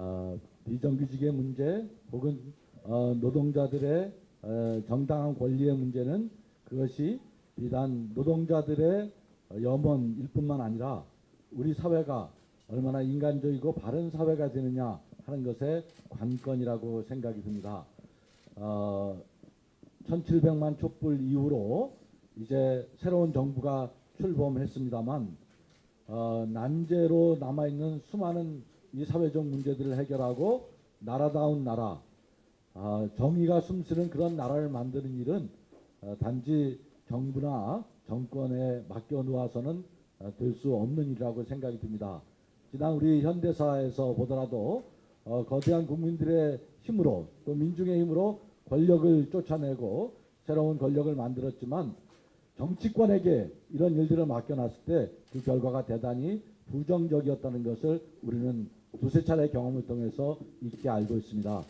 어, 비정규직의 문제 혹은 어, 노동자들의 어, 정당한 권리의 문제는 그것이 비단 노동자들의 염원일 뿐만 아니라 우리 사회가 얼마나 인간적이고 바른 사회가 되느냐 하는 것의 관건이라고 생각이 듭니다. 어, 1700만 촛불 이후로 이제 새로운 정부가 출범했습니다만 어, 난제로 남아있는 수많은 이 사회적 문제들을 해결하고 나라다운 나라, 아, 정의가 숨쉬는 그런 나라를 만드는 일은 어, 단지 정부나 정권에 맡겨 놓아서는 어, 될수 없는 일이라고 생각이 듭니다. 지난 우리 현대사에서 보더라도 어, 거대한 국민들의 힘으로 또 민중의 힘으로 권력을 쫓아내고 새로운 권력을 만들었지만 정치권에게 이런 일들을 맡겨놨을 때 그 결과가 대단히 부정적이었다는 것을 우리는 두세 차례 경험을 통해서 익히 알고 있습니다.